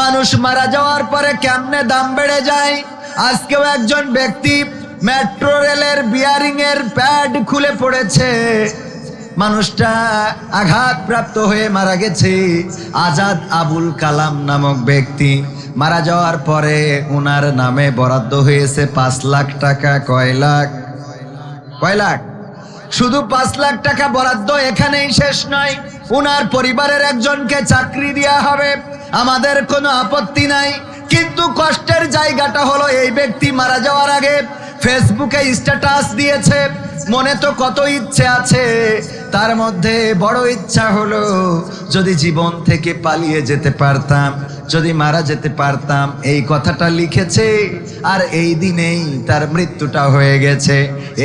মানুষ মারা যাওয়ার পরে কেমনে দাম বেড়ে যায়? আজকেও একজন ব্যক্তি মেট্রো রেলের বিয়ারিং এর প্যাড খুলে পড়েছে। মানুষটা আঘাতপ্রাপ্ত হয়ে মারা গেছে। আজাদ আবুল কালাম নামক ব্যক্তি মারা যাওয়ার পরে ওনার নামে বরাদ্দ হয়েছে পাঁচ লাখ টাকা। কয় লাখ? কয় লাখ? শুধু পাঁচ লাখ টাকা বরাদ্দ এখানেই শেষ নয়, উনার পরিবারের একজনকে চাকরি দেওয়া হবে। আমাদের কোনো আপত্তি নাই। কিন্তু কষ্টের জায়গাটা হলো এই ব্যক্তি মারা যাওয়ার আগে ফেসবুকে স্ট্যাটাস দিয়েছে। মনে তো কত ইচ্ছে আছে। তার মধ্যে বড় ইচ্ছা হলো যদি জীবন থেকে পালিয়ে যেতে পারতাম, যদি মারা যেতে পারতাম, এই কথাটা লিখেছে আর এই দিনেই তার মৃত্যুটা হয়ে গেছে।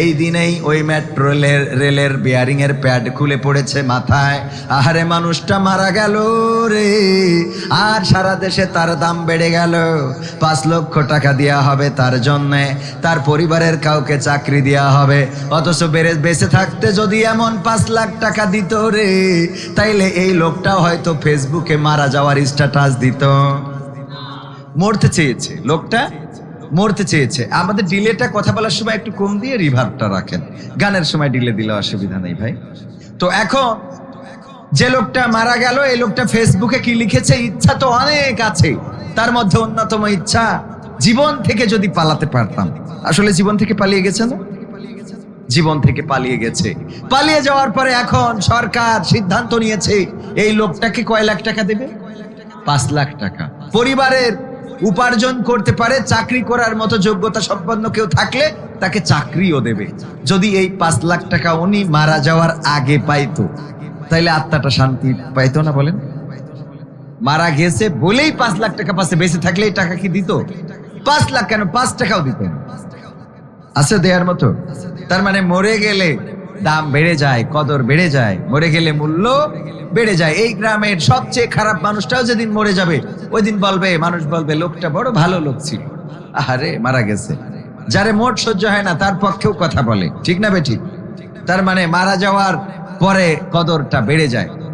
এই দিনেই ওই মেট্রো রেলের রেলের বিয়ারিং এর প্যাড খুলে পড়েছে মাথায়। আহারে মানুষটা মারা গেল রে, আর সারা দেশে তার দাম বেড়ে গেল। পাঁচ লক্ষ টাকা দেওয়া হবে তার জন্যে, তার পরিবারের কাউকে চাকরি দেওয়া হবে। অথচ বেড়ে, বেঁচে থাকতে যদি এমন পাঁচ লাখ টাকা দিত রে। তাইলে এই লোকটা হয়তো ফেসবুকে মারা যাওয়ার স্ট্যাটাস দিত। মরতে চেয়েছে, লোকটা মরতে চেয়েছে। আমাদের ডিলেটা কথা বলার সময় একটু কম দিয়ে রিভার্বটা রাখেন। গানের সময় ডিলে দিলে অসুবিধা নেই ভাই। তো এখন যে লোকটা মারা গেল, এই লোকটা ফেসবুকে কি লিখেছে? ইচ্ছা তো অনেক আছে। তার মধ্যে অন্যতম ইচ্ছা, জীবন থেকে যদি পালাতে পারতাম। আসলে জীবন থেকে পালিয়ে গেছে না? জীবন থেকে পালিয়ে গেছে। পালিয়ে যাওয়ার পরে এখন সরকার সিদ্ধান্ত নিয়েছে, এই লোকটাকে কয় লাখ টাকা দেবে? পাঁচ লাখ টাকা। পরিবারের উপার্জন করতে পারে, চাকরি করার মতো যোগ্যতা সম্পন্ন কেউ থাকলে তাকে চাকরিও দেবে। যদি এই পাঁচ লাখ টাকা উনি মারা যাওয়ার আগে পাইতো, তাইলে আত্মাটা শান্তি পাইতো না বলেন? মারা গেছে বলেই পাঁচ লাখ টাকা পাশে বেঁচে থাকলে এই টাকা কি দিত? পাঁচ লাখ কেন? পাঁচ টাকাও দিত না আছে দেওয়ার মতো? তার মানে মরে গেলে দাম বেড়ে যায়, কদর বেড়ে যায়, মরে গেলে মূল্য বেড়ে যায়। এই গ্রামের সবচেয়ে খারাপ মানুষটাও যেদিন মরে যাবে ওই দিন বলবে, মানুষ বলবে, লোকটা বড় ভালো লোক ছিল। আহারে, মারা গেছে। যারে মোট সহ্য হয় না, তার পক্ষেও কথা বলে। ঠিক না বেঠিক? তার মানে মারা যাওয়ার পরে কদরটা বেড়ে যায়।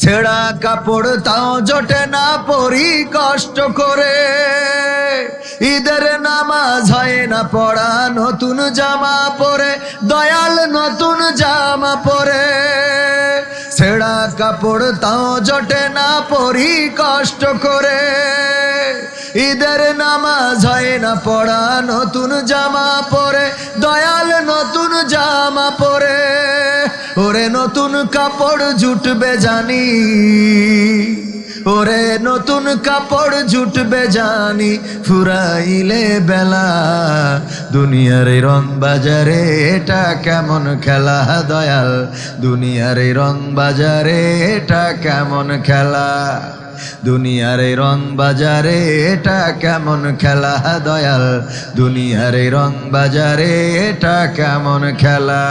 ছেঁড়া কাপড় তাও জোটে না, পরি কষ্ট করে। ঈদের নামাজ হয় না পড়া, নতুন জামা পরে, দয়াল নতুন জামা পরে। ছেঁড়া কাপড় তাও জোটে না, পরি কষ্ট করে। ঈদের নামাজ হয় না পড়া, নতুন জামা পরে, দয়াল নতুন জামা পরে। কাপড় জুটবে জানি। ওরে নতুন কাপড় জুটবে জানি, ফুরাইলে বেলা। দুনিয়ার রং বাজারে, এটা কেমন খেলা দয়াল? দুনিয়ার রং বাজারে, এটা কেমন খেলা? দুনিয়ার রং বাজারে, এটা কেমন খেলা দয়াল? দুনিয়ার রং বাজারে, এটা কেমন খেলা?